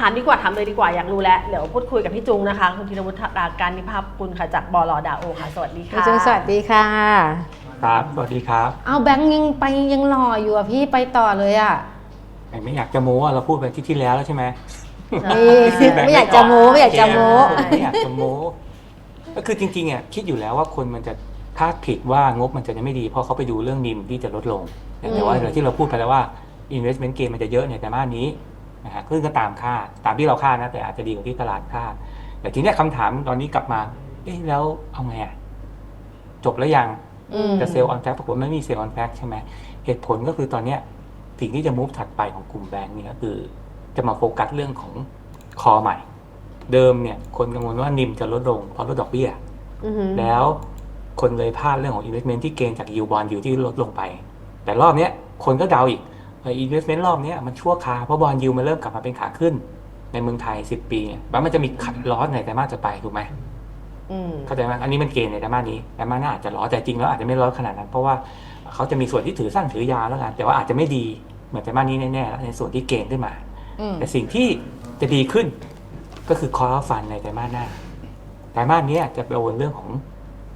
ถามดีกว่าถามเลยดีกว่าอยากรู้แล้วเดี๋ยวพูดคุยกับพี่จุงนะคะ คุณธีรวุฒิการนิพากุลค่ะจากบลดาโอค่ะ สวัสดีค่ะพี่จุงสวัสดีค่ะ ครับ สวัสดีครับ เอาแบงค์ยังไปยังรออยู่อะพี่ไปต่อเลยอะแหมไม่อยากจะโม้อะเราพูดไปที่ที่แล้วแล้วใช่ไหมไม่ไม่อยากจะโม้ไม่อยากจะโม้ไม่อยากจะโม้ก็คือจริงๆอะคิดอยู่แล้วว่าคนมันจะคาดผิดว่างบมันจะไม่ดีเพราะเขาไปดูเรื่องนิมที่จะลดลงแต่ว่าอืมอย่างที่เราพูดไปแล้วว่า investment gain มันจะเยอะในแต่มาสนี้ นะฮะซึ่งก็ตามคาดตามที่เราคาดนะแต่อาจจะดีกว่าที่ตลาดคาดแต่ทีเนี้ยคำถามตอนนี้กลับมา เอ๊ะแล้วเอาไงอะจบแล้วยังอืมจะเซลล์ออนแฟกปรากฏไม่มีเซลล์ออนแฟกใช่ไหมเหตุผลก็คือตอนเนี้ยสิ่งที่จะมูฟถัดไปของกลุ่มแบงก์เนี่ยก็คือ จะมาโฟกัสเรื่องของคอใหม่ เดิมเนี่ย คนกังวลว่านิมจะลดลงเพราะลดดอกเบี้ยอือหือแล้วคนเลยพลาดเรื่องของ investment ที่เกณฑ์จากยูบอลยูที่ลดลงไป แต่รอบเนี้ยคนก็เดาอีก เออ investment รอบเนี้ยมันชั่วคราวเพราะบอลยูมันเริ่มกลับมาเป็นขาขึ้น ในเมืองไทย10ปีเนี่ยแล้วมันจะมีขัดล้อในไตรมาสจะไปถูกไหมอืมเข้าใจไหมอันนี้มันเกณฑ์ในไตรมาสนี้ไตรมาสหน้าอาจจะล้อแต่จริงแล้วอาจจะไม่ล้อขนาดนั้น เพราะว่าเขาจะมีส่วนที่ถือสั้นถือยาวแล้วกันแต่ว่าอาจจะไม่ดีเหมือนไตรมาสนี้แน่ๆแล้วในส่วนที่เกณฑ์ขึ้นมาอืมแต่สิ่งที่จะดีขึ้น ก็คือคอร์ฟันในไตรมาสหน้าไตรมาสเนี้ยจะไปโอนเรื่องของ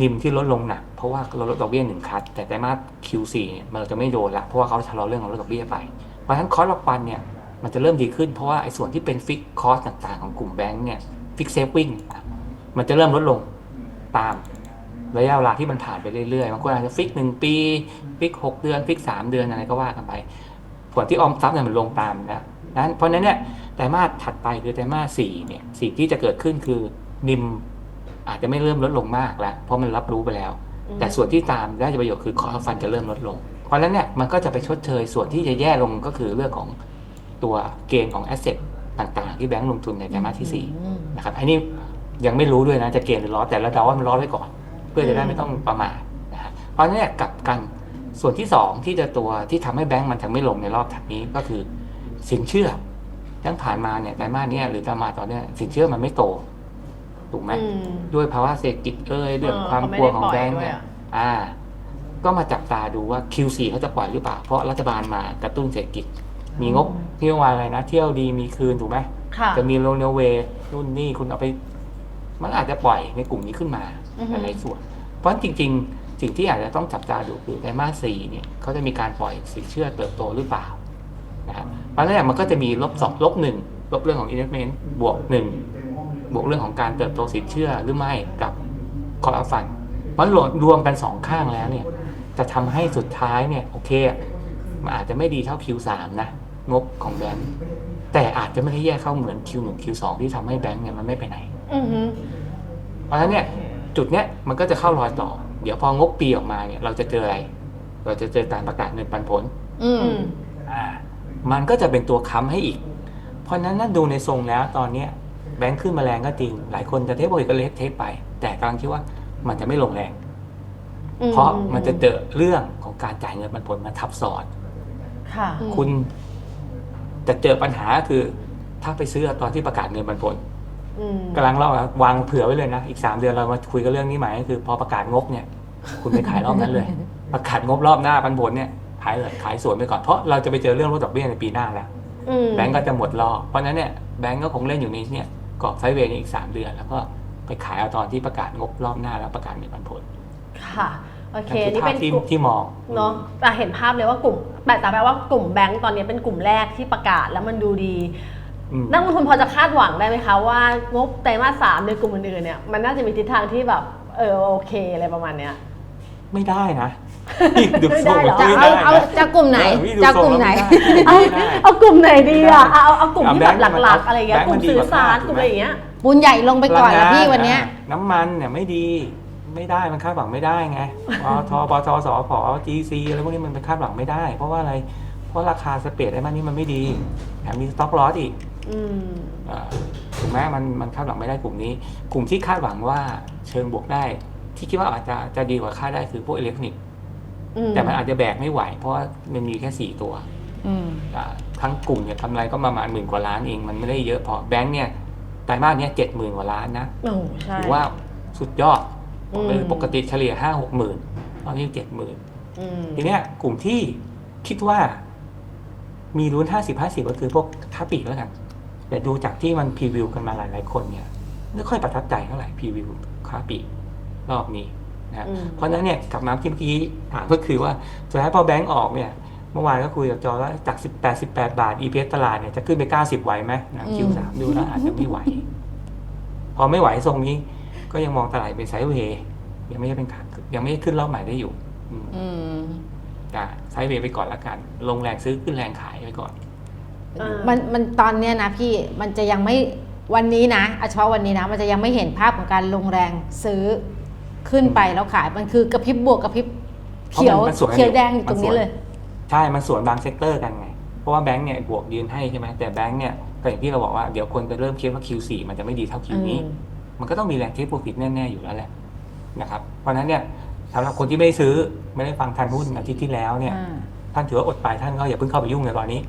นิมที่ลดลงหนักเพราะว่าเราลดดอกเบี้ยหนึ่งคัดแต่ไตรมาส Q4 เนี่ยมันจะไม่โดนละเพราะว่าเขาชะลอเรื่องของลดดอกเบี้ยไปเพราะฉะนั้นคอร์ฟันเนี่ยมันจะเริ่มดีขึ้นเพราะว่าไอ้ส่วนที่เป็นฟิกคอสต่างๆของกลุ่มแบงก์เนี่ยฟิกเซฟวิ่งมันจะเริ่มลดลงตามระยะเวลาที่มันผ่านไปเรื่อยๆบางคนอาจจะฟิกหนึ่งปี ฟิกหกเดือน ฟิกสามเดือนอะไรก็ว่ากันไป ผลที่ออมทรัพย์เนี่ยมันลงตามนะนั้นเพราะฉะนั้นเนี่ยไตรมาสถัดไปคือไตรมาสสี่เนี่ยสิ่งที่จะเกิดขึ้นคือนิม อาจจะไม่เริ่มลดลงมากแล้วเพราะมันรับรู้ไปแล้วอืมแต่ส่วนที่ตามได้ประโยชน์คือคอฟันจะเริ่มลดลง เพราะฉะนั้นเนี่ยมันก็จะไปชดเชยส่วนที่จะแย่ลงก็คือเรื่องของตัวเกณฑ์ของแอสเซทต่างๆ ที่แบงก์ลงทุนในไตรมาสที่สี่อืมนะครับอันนี้ยังไม่รู้ด้วยนะจะเกณฑ์หรือล้อแต่ละเดาว่ามันล้อไว้ก่อน เพื่อจะได้ไม่ต้องประมาทนะฮะเพราะฉะนั้นเนี่ยกลับกันส่วนที่สองที่จะตัวที่ทำให้แบงก์มันถึงไม่ลงในรอบถัดนี้ก็คือสินเชื่อทั้งผ่านมาเนี่ยไตรมาสเนี้ยหรือไตรมาสตอนเนี้ยสินเชื่อมันไม่โต ถูกไหมอืมด้วยภาวะเศรษฐกิจเอ่ยเรื่องเออความเขาไม่กลัวได้ของปล่อยแบงก์ด้วยเนี่ยอะอ่า ก็มาจับตาดูว่า Q4 เขาจะปล่อยหรือเปล่า เพราะรัฐบาลมากระตุ้นเศรษฐกิจ มีงบเที่ยววาอะไรนะ เที่ยวดีมีคืนถูกไหมค่ะจะมีโลเนเวนู่นนี่คุณเอาไป มันอาจจะปล่อยในกลุ่มนี้ขึ้นมาอือฮึหลายๆส่วน เพราะฉะนั้นจริง ๆ สิ่งที่อาจจะต้องจับตาดูคือไตรมาสสี่เนี่ยเขาจะมีการปล่อยสินเชื่อเติบโตหรือเปล่านะครับเพราะฉะนั้นเนยมันก็จะมีลบสองลบหนึ่งลบเรื่องของ investment บวกหนึ่ง บวกเรื่องของการเติบโตสินเชื่อหรือไม่กับคอร์ฟันมันรวมกันสองข้างแล้วเนี่ย จะทำให้สุดท้ายเนี่ยโอเคอะมันอาจจะไม่ดีเท่า Q3 นะงบของแบงก์แต่อาจจะไม่ได้แย่เข้าเหมือน Q1 Q2 ที่ทำให้แบงก์เนี่ยมันไม่ไปไหนอือหือเพราะฉะนั้นเนี่ย จุดเนี้ยมันก็จะเข้ารอยต่อ เดี๋ยวพองบปีออกมาเนี่ย เราจะเจออะไร เราจะเจอการประกาศเงินปันผล อืมอืมอ่า มันก็จะเป็นตัวค้ำให้อีก เพราะฉะนั้นน่าดูในทรงแล้วตอนเนี้ย แบงค์ขึ้นมาแรงก็จริง หลายคนจะเทปโอยก็เล็กเทปไป แต่กำลังคิดว่ามันจะไม่ลงแรงอืเพราะมันจะเจอเรื่องของการจ่ายเงินปันผลมาทับซ้อนค่ะอืมคุณจะเจอปัญหาคือ ถ้าไปซื้อตอนที่ประกาศเงินปันผลอืมกำลังเล่าวางเผื่อไว้เลยนะ อีกสามเดือนเรามาคุยกันเรื่องนี้ใหม่ก็คือ พอประกาศงบเนี่ย คุณไปขายรอบนั้นเลย ประกาศงบรอบหน้าปันผลเนี่ยขายเลยขายสวนไปก่อนเพราะเราจะไปเจอเรื่องลดดอกเบี้ยในปีหน้าแล้วอืมแบงก์ก็จะหมดรอบเพราะฉะนั้นเนี่ยแบงก์ก็คงเล่นอยู่ในเนี่ย กรอบไซด์เวย์ในอีกสามเดือน แล้วก็ไปขายเอาตอนที่ประกาศงบรอบหน้าแล้วประกาศเงินปันผลค่ะโอเคนั่นคือนี่ภาพเป็นที่กลุ่มที่มองเนาะแต่เห็นภาพเลยว่ากลุ่มแต่แต่แปลว่ากลุ่มแบงก์ตอนนี้เป็นกลุ่มแรกที่ประกาศแล้วมันดูดีอืมนักลงทุนพอจะคาดหวังได้ไหมคะว่างบไตรมาสสามในกลุ่มอื่นๆเนี่ยมันน่าจะมีทิศทางที่แบบเออโอเคอะไรประมาณเนี้ยไม่ได้นะ พี่ดูไม่ทได้รงเหรอจะไม่เอาได้เอานะจะกลุ่มไหนเออพี่ดูจะทรงกลุ่มไหนแล้วเอาไม่ได้ เอากลุ่มไหนดีอะไม่ได้เอาเอากลุ่มที่แบบเอาแบงค์หลักๆ อะไรอย่างเงี้ยแบงค์กมัลุ่นมดีสื่กอว่าสารคาดกลุ่มอะไรอย่างเงี้ย บุญใหญ่ลงไปก่อนละพี่วันเนี้ยอ่าน้ำมันเนี่ยไม่ดีไม่ได้มันคาดหวังไม่ได้ไงปทปทสพ GC อะไรพวกนี้มันไปคาดหวังไม่ได้ เพราะว่าอะไรเพราะราคาสเปรดไอ้มันนี่มันไม่ดีแถมมีสต็อกลอสอีกอืมอ่าถูกไหมมันมันคาดหวังไม่ได้กลุ่มนี้ กลุ่มที่คาดหวังว่าเชิงบวกได้ ที่คิดว่าอาจจะจะดีกว่าคาดได้คือพวกอิเล็กทรอนิกส์ อืมแต่มันอาจจะแบกไม่ไหว เพราะว่ามันมีแค่สี่ตัวอืมอ่าทั้งกลุ่มเนี่ยกำไรก็ประมาณหมื่นกว่าล้านเองมันไม่ได้เยอะพอแบงค์เนี่ยไตรมาสเนี้ยเจ็ดหมื่นกว่าล้านนะโอ้ใช่ ถือว่าสุดยอดอืม ปกติเฉลี่ยห้าหกหมื่นตอนนี้เจ็ดหมื่น อืมทีเนี้ยกลุ่มที่คิดว่ามีลุ้นห้าสิบห้าสิบก็คือพวกค้าปลีกแล้วกันแต่ดูจากที่มันพรีวิวกันมาหลายๆคนเนี่ยไม่ค่อยประทับใจเท่าไหร่พรีวิวค้าปลีกรอบนี้ นะฮะอืมเพราะฉะนั้นเนี่ยกลับมาที่เมื่อกี้ถามก็คือว่าสุดท้ายพอแบงก์ออกเนี่ยเมื่อวานก็คุยกับจอว่าจาก 18 18 บาท EPS ตลาดเนี่ยจะขึ้นไป 90 ไหวไหมนะอืม Q3 ดูแล้วอาจจะไม่ไหว พอไม่ไหวทรงนี้ ก็ยังมองตลาดเป็นไซด์เวย์ยังไม่ได้เป็นขาขึ้นยังไม่ได้ขึ้นรอบใหม่ได้อยู่อืมอืมอะไซด์เวย์ไปก่อนละกัน ลงแรงซื้อขึ้นแรงขายไปก่อนอ่ามันมันตอนเนี้ยนะพี่มันจะยังไม่วันนี้นะเอาเฉพาะวันนี้นะ มันจะยังไม่เห็นภาพของการลงแรงซื้อ ขึ้นไปแล้วขายมันคือกระพริบบวกกระพริบเขียวเพราะมันสวนกันเขียวแดงออยู่ยู่ตรงนี้มันสวนเลย ใช่มันส่วนบางเซกเตอร์กันไง เพราะว่าแบงก์เนี่ยบวกยืนให้ใช่ไหมแต่แบงก์เนี่ยก็อย่างที่เราบอกว่าเดี๋ยวคนจะเริ่มคิดว่า Q4 มันจะไม่ดีเท่า Q นี้ อืม มันก็ต้องมีแรงเทคโปรฟิตแน่ๆอยู่แล้วแหละนะครับเพราะฉะนั้นเนี่ยสำหรับคนที่ไม่ได้ซื้อไม่ได้ฟังทันหุ้นอาทิตย์ที่แล้วเนี่ย อ่า ท่านถือว่าอดไปท่านก็อย่าเพิ่งเข้าไปยุ่งในตอนนี้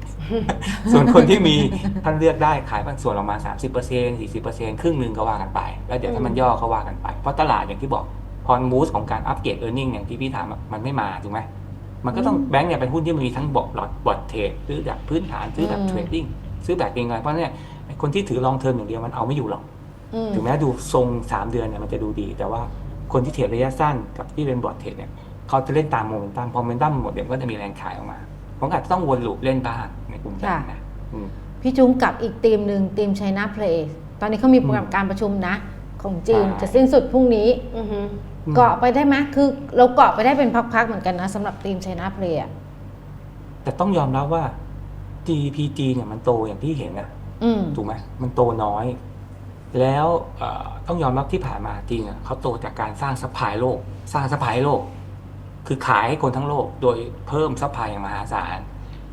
ส่วนคนที่มีท่านเลือกได้ขายบางส่วนออกมา 30% 40%ครึ่งหนึ่งก็ว่ากันไป แล้วเดี๋ยวถ้ามันย่อก็ว่ากันไป เพราะตลาดอย่างที่บอกพ อมูสของการอัปเกรดเออร์เน็งอย่างที่พี่ถามอะมันไม่มาถูกไหมมันก็ต้องแบงก์เนี่ยเป็นหุ้นที่มันมีทั้งบอทหลอดบอทเทรดซื้อแบบพื้นฐานซื้อแบบอืมเทรดดิ้งซื้อแบบเก็งอะไรเพราะเนี่ยไอ้คนที่ถือลองเทอมอย่างเดียวมันเอาไม่อยู่หรอกอืมถึงแม้ดูทรง3เดือนเนี่ยมันจะดูดี แต่ว่าคนที่เทรดระยะสั้นกับที่เป็นบอร์ดเทรดเนี่ยเขาจะเล่นตามโมเมนตัมพอโมเมนตัมหมดเดี๋ยวก็จะมีแรงขายออกมาผมอาจจะต้องวนลูปเล่นบ้างในกลุ่มแบงค์นะอืมพี่จุ้งกับอีกทีมหนึ่งทีม China Play ตอนนี้เขามีโปรแกรมการประชุมนะ ของจีนใช่จะสิ้นสุดพรุ่งนี้อือฮึ เกาะไปได้ไหมคือเราเกาะไปได้เป็นพักๆเหมือนกันนะสำหรับทีม China Play อะแต่ต้องยอมรับว่า GPG เนี่ยมันโตอย่างที่เห็นนะอืมถูกไหมมันโตน้อย แล้วเอ่อต้องยอมรับที่ผ่านมาจริงอะเขาโตจากการสร้างซัพพลายโลก สร้างซัพพลายโลก คือขายให้คนทั้งโลก โดยเพิ่มซัพพลายอย่างมหาศาล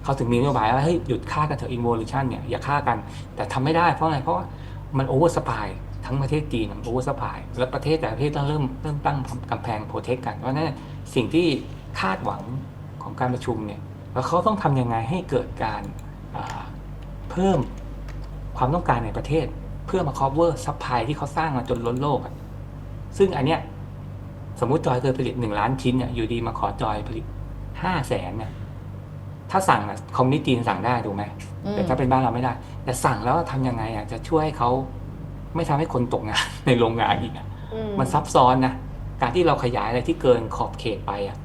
เขาถึงมีนโยบายว่าเฮ้ยหยุดฆ่ากันเถอะอินโวลูชันเนี่ยอย่าฆ่ากัน แต่ทำไม่ได้เพราะอะไรเพราะว่ามันโอเวอร์สปาย ทั้งประเทศจีนโอเวอร์สปายแล้วประเทศแต่ละประเทศต้องเริ่มเริ่มตั้งกำแพงโปรเทคกัน เพราะนั้นสิ่งที่คาดหวังของการประชุมเนี่ยแล้วเขาต้องทำยังไงให้เกิดการเพิ่มความต้องการในประเทศ เพื่อมา cover ซัพพลายที่เขาสร้างมาจนล้นโลก ซึ่งอันเนี้ยสมมุติจอยเคยผลิตหนึ่งล้านชิ้นเนี่ยอยู่ดีมาขอจอยผลิตห้าแสนเนี่ยถ้าสั่งอะคอมมิวนิตี้สั่งได้ถูกไหมมแต่ถ้าเป็นบ้านเราไม่ได้ แต่สั่งแล้วทำยังไงอะจะช่วยให้เขา ไม่ทำให้คนตกงานในโรงงานอีกอะอืมันซับซ้อนนะการที่เราขยายอะไรที่เกินขอบเขตไปอะ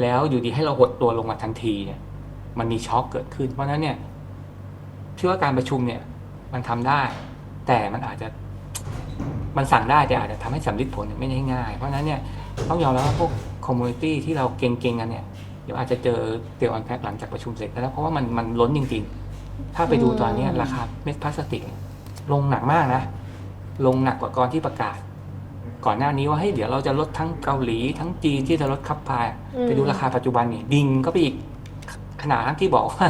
แล้วอยู่ดีให้เราหดตัวลงมาทันทีเนี่ย มันมีช็อคเกิดขึ้น เพราะฉะนั้นเนี่ยเชื่อว่าการประชุมเนี่ย มันทำได้ แต่มันอาจจะ มันสั่งได้แต่อาจจะทำให้สำลิดผลไม่ได้ง่าย เพราะฉะนั้นเนี่ยต้องยอมรับว่าพวกคอมมูนิตี้ที่เราเก่งๆกันเนี่ยเดี๋ยวอาจจะเจอเตียวอันแพ็คหลังจากประชุมเสร็จแล้วเพราะว่ามันมันล้นจริง ๆ ถ้าไปดูตอนเนี้ยอืมราคาเม็ดพลาสติกลงหนักมากนะ ลงหนักกว่าก่อนที่ประกาศ ก่อนหน้านี้ว่าเฮ้ยเดี๋ยวเราจะลดทั้งเกาหลีทั้งจีนที่จะลดคับพายไปดูราคาปัจจุบันนี่ดิ่งก็ไปอีกขนาดที่บอกว่า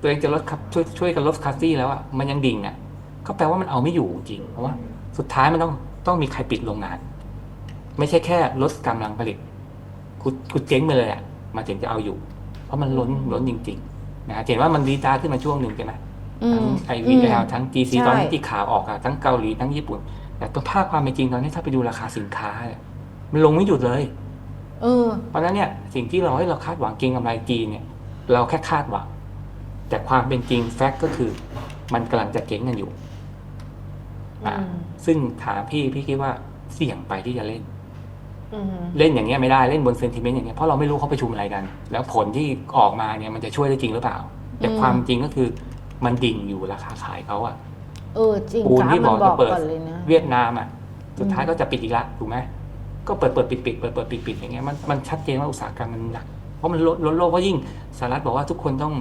ตัวเองจะลดคับช่วยช่วยกันลดคัสซี่แล้วอะมันยังดิ่งอะก็แปลว่ามันเอาไม่อยู่จริงเพราะว่า สุดท้ายมันต้องต้องมีใครปิดโรงงาน ไม่ใช่แค่ลดกำลังผลิตกูกูเจ๊งไปเลยอะมันถึงจะเอาอยู่ เพราะมันล้นล้นจริง ๆ นะฮะเห็นว่ามันรีตาร์ทขึ้นมาช่วงหนึ่งใช่ไหมอื ทั้งมไอวีแอลทั้ง GC ใช่ตอนนี้ที่ข่าวออกอะทั้งเกาหลีทั้งญี่ปุ่น แต่ตัวภาพความเป็นจริงตอนนี้ถ้าไปดูราคาสินค้าเนี่ยมันลงไม่หยุดเลยเออเพราะฉะนั้นเนี่ยสิ่งที่เราให้เราคาดหวังเก็งกำไรจีนเนี่ย เราแค่คาดหวังแต่ความเป็นจริงแฟกต์ก็คือ มันกำลังจะเจ๊งกันอยู่อ่าอืมซึ่งถามพี่พี่คิดว่าเสี่ยงไปที่จะเล่นอือฮึเล่นอย่างเงี้ยไม่ได้เล่นบนเซนติเมนต์อย่างเงี้ยเพราะเราไม่รู้เขาประชุมอะไรกัน แล้วผลที่ออกมาเนี่ยมันจะช่วยได้จริงหรือเปล่า แต่อืมความจริงก็คือ มันดิ่งอยู่ราคาขายเขาอะเออจริงปูนกราฟที่บมัอนกบจะอกเปิดก่อนเลยนะเวียดนามอะสุดท้ายก็จะปิดอีกละถูกไหมก็เปิดเปิดปิดปิดเปิดเปิดปิดปิดอย่างเงี้ยมันมันชัดเจนว่าอุตสาหกรรมมันหนักเพราะมันลดลดโลกเพราะยิ่งสหรัฐบอกว่าทุกคนต้อง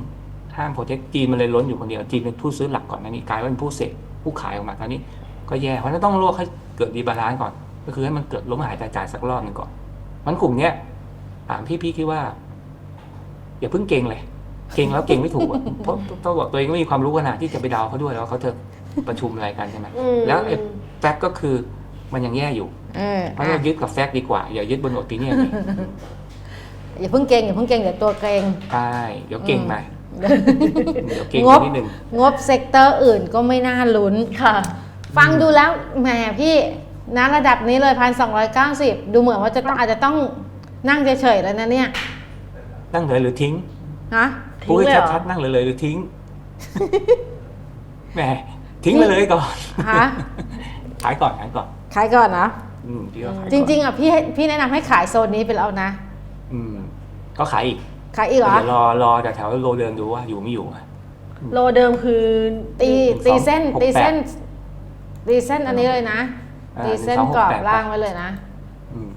ห้ามโปรเทคจีนมันเลยล้นอยู่คนเดียวจีนเป็นผู้ซื้อหลักก่อนนะนี่กลายเป็นผู้เสพผู้ขายออกมาตอนนี้ ก็แย่เพราะฉะนั้นต้องโลกให้เกิดดีบาลานซ์ก่อน ก็คือให้มันเกิดล้มหายใจจ่ายสักรอบหนึ่งก่อนมันกลุ่มเนี้ยถามพี่พี่คิดว่าอย่าเพิ่งเก่งเลย เก่งแล้วเก่งไม่ถูกอะเพราะต้องบอกตัวเองก็มีความรู้ขนาดที่จะไปเดาเขาด้วยแล้วาเขาจะประชุมอะไรกันใช่ไหมอืมแล้วไอ้แฟกต์ก็คือมันยังแย่อยู่เออเพราะอะเรายึดกับแฟกต์ดีกว่า อย่ายึดบนโอปิเนียนอย่าเพิ่งเก่งอย่าเพิ่งเก่งเดี๋ยวตัวเกรงใช่เดี๋ยวเก่งไปเดี๋ยวเก่งงไปบ นิดนึง งบเซกเตอร์อื่นก็ไม่น่าลุ้น ค่ะ ฟังดูแล้วแหมพี่นะระดับนี้เลยพันสองร้อยเก้าสิบดูเหมือนว่าจะต้องอาจจะต้องนั่งเฉยๆแล้วนะเนี่ย นั่งเลยหรือทิ้ง ฮะทิ้งพูดให้เลยเหรอชัดๆนั่งเลยเลยหรือทิ้ง แหมทิ้งไปเลยก่อน ฮะขายก่อนขายก่อน ขายก่อนนะอืมพี่ก็ขายก่อนจริง ๆอะพี่ให้พี่แนะนำให้ขายโซนนี้ไปแล้วนะ อืมก็ขายอีกขายอีกเหรอ เดี๋ยวรอรอแต่แถวโรเดินดูว่าอยู่ไม่อยู่อะ โลเดิมคือตีหนึ่งสองตีเส้นหกแปดตีเส้นตีเส้นอันนี้เลยนะ อ่าตีเส้นหนึ่งสองหกกรอบแปดล่างไว้เลยนะ อืม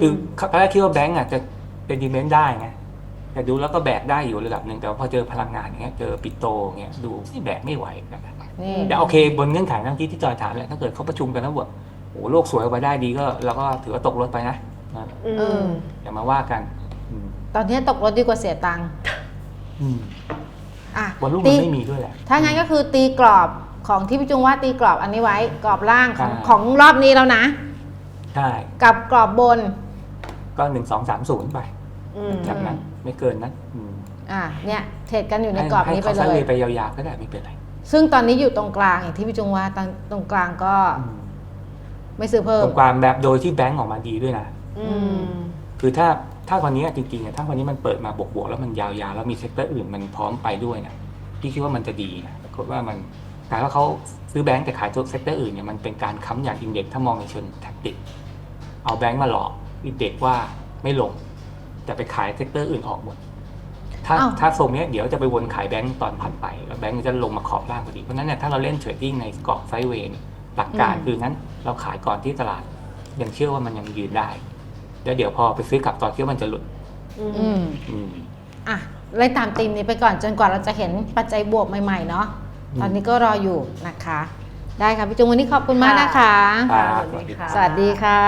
คือตอนแรกคิดว่าแบงก์อะจะเป็นดีเมนต์ได้ไง แต่ดูแล้วก็แบกได้อยู่ระดับหนึ่งแต่ว่าพอเจอพลังงานอย่างเงี้ยเจอปิโตอย่างเงี้ยดูแบกไม่ไหวนะครับนี่แต่โอเค บนเงื่อนไขทั้งที่ที่จอยถามแหละถ้าเกิดเขาประชุมกันแล้วบอกโอ้โหโลกสวยออกมาได้ดีก็เราก็ถือว่าตกรถไปนะนะอืเออมอย่ามาว่ากันอืมตอนนี้ตกรถดีกว่าเสียตังค์อืมอะวันรุ่งตีมันไม่มีด้วยแหละถ้างั้นก็คือตีกรอบของที่พี่จุงว่าตีกรอบอันนี้ไว้ กรอบล่างของใช่ของรอบนี้แล้วนะใช่กับกรอบบน ก็หนึ่งสองสามศูนย์ไปอืมจากนั้น ไม่เกินนั้นอืมอะเนี่ยเทรดกันอยู่ในกรอบให้นี้ไปเขาเลซัดเลยยไปยาวๆก็ได้ไม่เป็นไรซึ่งตอนนี้อยู่ตรงกลางอย่างที่พี่จุงว่าตรงตรงกลางก็อืมไม่ซื้อเพิ่ตมรงกลางแบบโดยที่แบงก์ออกมาดีด้วยนะ อืม คือถ้าถ้าวันนี้จริงๆอะถ้าวันนี้มันเปิดมาบวกๆแล้วมันยาวๆแล้วมีเซกเตอร์อื่นมันพร้อมไปด้วยนะพี่คิดว่ามันจะดีนะปรากฏว่ามันกลายว่าเขาซื้อแบงก์แต่ขายตัวเซกเตอร์อื่นเนี่ยมันเป็นการค้ำอย่างอินเด็กซ์ถ้ามองในเชิงแท็กติกเอาแบงก์มาหลอกอินเด็กซ์ว่าไม่ลง แต่ไปขายเซกเตอร์อื่นออกหมด ถ้าอ้าว ถ้าทรงเนี้ยเดี๋ยวจะไปวนขายแบงก์ตอนผ่านไปแล้วแบงก์มันจะลงมาขอบล่างพอดีเพราะฉะนั้นเนี่ยถ้าเราเล่นเทรดดิ้งในกรอบไซด์เวย์เนี่ยหลักการคืองั้น เราขายก่อนที่ตลาด ยังเชื่อว่ามันยังยืนได้แล้วเดี๋ยวพอไปซื้อกลับตอนที่ว่ามันจะหลุดอืมอืมอืม อะไล่ตามธีมนี้ไปก่อนจนกว่าเราจะเห็นปัจจัยบวกใหม่ ๆ เนาะอืม ตอนนี้ก็รออยู่นะคะ ได้ค่ะพี่จุงวันนี้ขอบคุณมากนะคะครับสวัสดีค่ะ สวัสดีค่ะ